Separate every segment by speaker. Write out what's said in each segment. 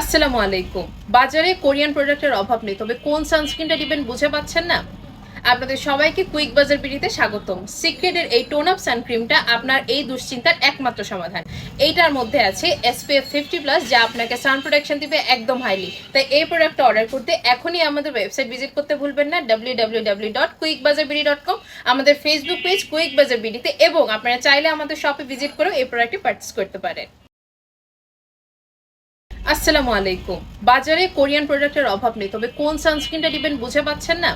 Speaker 1: আসসালামু আলাইকুম। বাজারে কোরিয়ান প্রোডাক্টের অভাব নেই, তবে কোন সানস্ক্রিনটা দিবেন বুঝে পাচ্ছেন না? আপনাদের সবাইকে কুইক বাজার বিড়িতে স্বাগতম। সিক্রেটের এই টোন আপ সানক্রিমটা আপনার এই দুশ্চিন্তার একমাত্র সমাধান। এইটার মধ্যে আছে এসপিএফ ফিফটি প্লাস যা আপনাকে সান প্রোটেকশন দিবে একদম হাইলি তাই এই প্রোডাক্টটা অর্ডার করতে এখনই আমাদের ওয়েবসাইট ভিজিট করতে ভুলবেন না W dot Quick Bazar BD dot com আমাদের ফেসবুক পেজ কুইক বাজার বিডিতে এবং আপনারা চাইলে আমাদের শপে ভিজিট করেও এই প্রোডাক্টটি পারচেস করতে পারেন। আসসালামু আলাইকুম। বাজারে কোরিয়ান প্রোডাক্টের অভাব নেই, তবে কোন সানস্ক্রিনটা দিবেন বুঝে পাচ্ছেন না?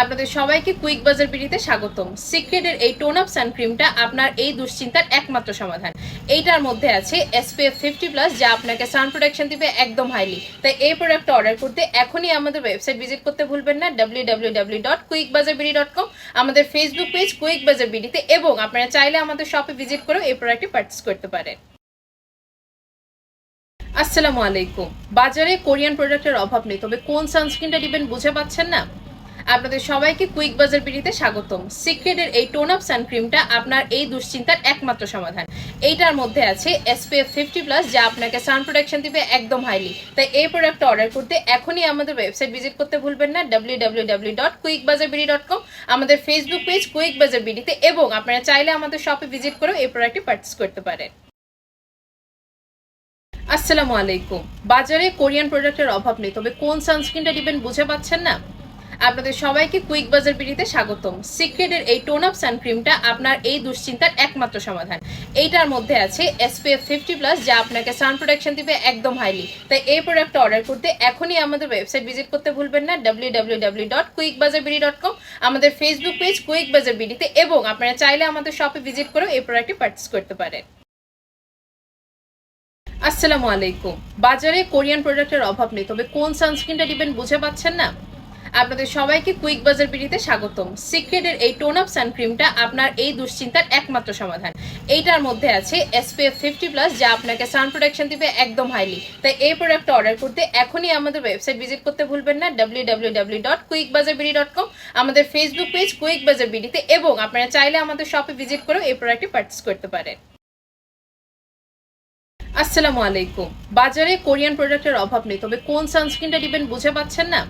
Speaker 1: আপনাদের সবাইকে কুইক বাজার বিডিতে স্বাগতম। সিক্রেটের এই টোন আপ সানক্রিমটা আপনার এই দুশ্চিন্তার একমাত্র সমাধান। এইটার মধ্যে আছে এসপিএফ ফিফটি প্লাস যা আপনাকে সান প্রোটেকশন দিবে একদম হাইলি তাই এই প্রোডাক্টটা অর্ডার করতে এখনই আমাদের ওয়েবসাইট ভিজিট করতে ভুলবেন না W dot Quick Bazar BD dot com আমাদের ফেসবুক পেজ কুইক বাজার বিডিতে এবং আপনারা চাইলে আমাদের শপে ভিজিট করেও এই প্রোডাক্টটি পারচেস করতে পারেন। আসসালামু আলাইকুম। বাজারে কোরিয়ান প্রোডাক্টের অভাব নেই, তবে কোন সানস্ক্রিনটা দিবেন বুঝে পাচ্ছেন না? আপনাদের সবাইকে কুইক বাজার বিডিতে স্বাগতম। সিক্রেটের এই টোন আপ সানক্রিমটা আপনার এই দুশ্চিন্তার একমাত্র সমাধান। এইটার মধ্যে আছে এসপিএফ ফিফটি প্লাস, যা আপনাকে সান প্রোটেকশন দিবে একদম হাইলি তাই এই প্রোডাক্টটা অর্ডার করতে এখনই আমাদের ওয়েবসাইট ভিজিট করতে ভুলবেন না ডাব্লিউ ডাব্লিউ আমাদের ফেসবুক পেজ কুইক বাজার বিডিতে এবং আপনারা চাইলে আমাদের শপে ভিজিট করেও এই প্রোডাক্টটি পারচেস করতে পারেন। আসসালামু আলাইকুম। বাজারে কোরিয়ান প্রোডাক্টের অভাব নেই, তবে কোন সানস্ক্রিনটা দিবেন বুঝে পাচ্ছেন না? আপনাদের সবাইকে কুইক বাজার বিডিতে স্বাগতম। সিক্রেটের এই টোন আপ সানক্রিমটা আপনার এই দুশ্চিন্তার একমাত্র সমাধান। এইটার মধ্যে আছে এসপিএফ ফিফটি প্লাস, যা আপনাকে সান প্রোটেকশন দিবে একদম হাইলি তাই এই প্রোডাক্টটা অর্ডার করতে এখনই আমাদের ওয়েবসাইট ভিজিট করতে ভুলবেন না W dot Quick Bazar BD dot com আমাদের ফেসবুক পেজ কুইক বাজার বিডিতে এবং আপনারা চাইলে আমাদের শপে ভিজিট করেও এই প্রোডাক্টটি পারচেস করতে পারেন। আসসালামু আলাইকুম। বাজারে কোরিয়ান প্রোডাক্টের অভাব নেই, তবে কোন সানস্ক্রিনটা দিবেন বুঝে পাচ্ছেন না? আপনাদের সবাইকে কুইক বাজার বিডিতে স্বাগতম। সিক্রেটের এই টোন আপ সানক্রিমটা আপনার এই দুশ্চিন্তার একমাত্র সমাধান। এইটার মধ্যে আছে এসপিএফ ফিফটি প্লাস যা আপনাকে সান প্রোটেকশন দিবে একদম হাইলি তাই এই প্রোডাক্টটা অর্ডার করতে এখনই আমাদের ওয়েবসাইট ভিজিট করতে ভুলবেন না W dot Quick Bazar BD dot com আমাদের ফেসবুক পেজ কুইক বাজার বিডিতে এবং আপনারা চাইলে আমাদের শপে ভিজিট করেও এই প্রোডাক্টটি পারচেস করতে পারেন। আসসালামু আলাইকুম। বাজারে কোরিয়ান প্রোডাক্টের অভাব নেই, তবে কোন সানস্ক্রিনটা দিবেন বুঝে পাচ্ছেন না?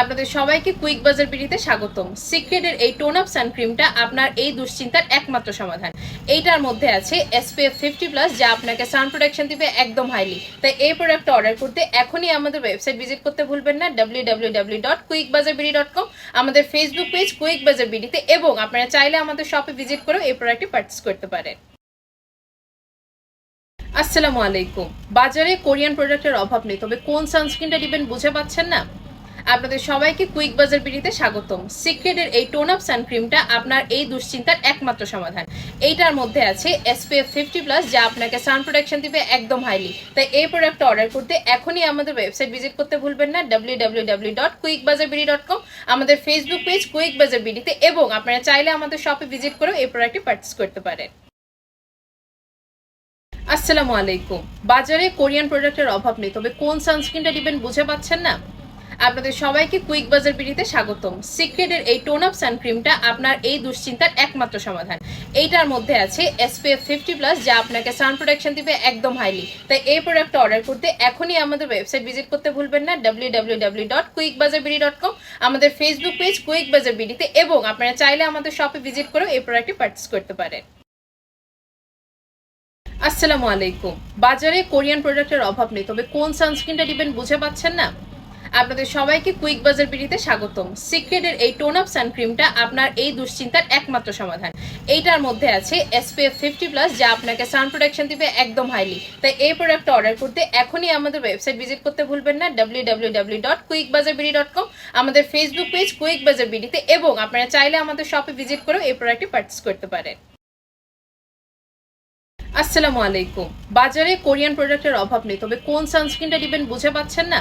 Speaker 1: আপনাদের সবাইকে কুইক বাজার বিডিতে স্বাগতম। সিক্রেটের এই টোন আপ সানক্রিমটা আপনার এই দুশ্চিন্তার একমাত্র সমাধান। এইটার মধ্যে আছে এসপিএফ ফিফটি প্লাস, যা আপনাকে সান প্রোটেকশন দিবে একদম হাইলি তাই এই প্রোডাক্টটা অর্ডার করতে এখনই আমাদের ওয়েবসাইট ভিজিট করতে ভুলবেন না ডাব্লিউ ডাব্লিউ আমাদের ফেসবুক পেজ কুইক বাজার বিডিতে এবং আপনারা চাইলে আমাদের শপে ভিজিট করেও এই প্রোডাক্টটি পারচেস করতে পারেন। আসসালামু আলাইকুম। বাজারে কোরিয়ান প্রোডাক্টের অভাব নেই, তবে কোন সানস্ক্রিনটা দিবেন বুঝে পাচ্ছেন না? আপনাদের সবাইকে কুইক বাজার বিডিতে স্বাগতম। সিক্রেটের এই টোন আপ সানক্রিমটা আপনার এই দুশ্চিন্তার একমাত্র সমাধান। এইটার মধ্যে আছে এসপিএফ ফিফটি প্লাস যা আপনাকে সান প্রোটেকশন দিবে একদম হাইলি তাই এই প্রোডাক্টটা অর্ডার করতে এখনই আমাদের ওয়েবসাইট ভিজিট করতে ভুলবেন না W dot Quick Bazar BD dot com আমাদের ফেসবুক পেজ কুইক বাজার বিডিতে এবং আপনারা চাইলে আমাদের শপে ভিজিট করেও এই প্রোডাক্টটি পারচেস করতে পারেন। আসসালামু আলাইকুম। বাজারে কোরিয়ান প্রোডাক্টের অভাব নেই, তবে কোন সানস্ক্রিনটা দিবেন বুঝে পাচ্ছেন না? আপনাদের সবাইকে কুইক বাজার বিডিতে স্বাগতম। সিক্রেটের এই টোন আপ সানক্রিমটা আপনার এই দুশ্চিন্তার একমাত্র সমাধান। এইটার মধ্যে আছে এসপিএফ ফিফটি প্লাস যা আপনাকে সান প্রোটেকশন দিবে একদম হাইলি তাই এই প্রোডাক্টটা অর্ডার করতে এখনই আমাদের ওয়েবসাইট ভিজিট করতে ভুলবেন না W dot Quick Bazar BD dot com আমাদের ফেসবুক পেজ কুইক বাজার বিডিতে এবং আপনারা চাইলে আমাদের শপে ভিজিট করেও এই প্রোডাক্টটি পারচেস করতে পারেন। আসসালামু আলাইকুম। বাজারে কোরিয়ান প্রোডাক্টের অভাব নেই, তবে কোন সানস্ক্রিনটা দিবেন বুঝে পাচ্ছেন না? আপনাদের সবাইকে কুইক বাজার বিডিতে স্বাগতম। সিক্রেটের এই টোন আপ সানক্রিমটা আপনার এই দুশ্চিন্তার একমাত্র সমাধান। এইটার মধ্যে আছে এসপিএফ ফিফটি প্লাস, যা আপনাকে সান প্রোটেকশন দিবে একদম হাইলি তাই এই প্রোডাক্টটা অর্ডার করতে এখনই আমাদের ওয়েবসাইট ভিজিট করতে ভুলবেন না কম আমাদের ফেসবুক পেজ কুইক বাজার বিডিতে এবং আপনারা চাইলে আমাদের শপে ভিজিট করেও এই প্রোডাক্টটি পারচেস করতে পারেন। আসসালামু আলাইকুম। বাজারে কোরিয়ান প্রোডাক্টের অভাব নেই, তবে কোন সানস্ক্রিনটা দিবেন বুঝে পাচ্ছেন না?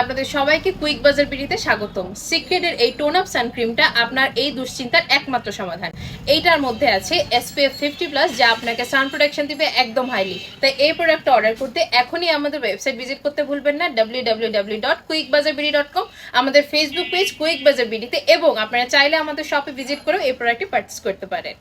Speaker 1: আপনাদের সবাইকে কুইক বাজার বিডিতে স্বাগতম। সিক্রেটের এই টোন আপ সানক্রিমটা আপনার এই দুশ্চিন্তার একমাত্র সমাধান। এইটার মধ্যে আছে এসপিএফ ফিফটি প্লাস, যা আপনাকে সান প্রোটেকশন দিবে একদম হাইলি তাই এই প্রোডাক্টটা অর্ডার করতে এখনই আমাদের ওয়েবসাইট ভিজিট করতে ভুলবেন না W dot Quick Bazar BD dot com আমাদের ফেসবুক পেজ কুইক বাজার বিডিতে এবং আপনারা চাইলে আমাদের শপে ভিজিট করেও এই প্রোডাক্টটি পারচেস করতে পারেন।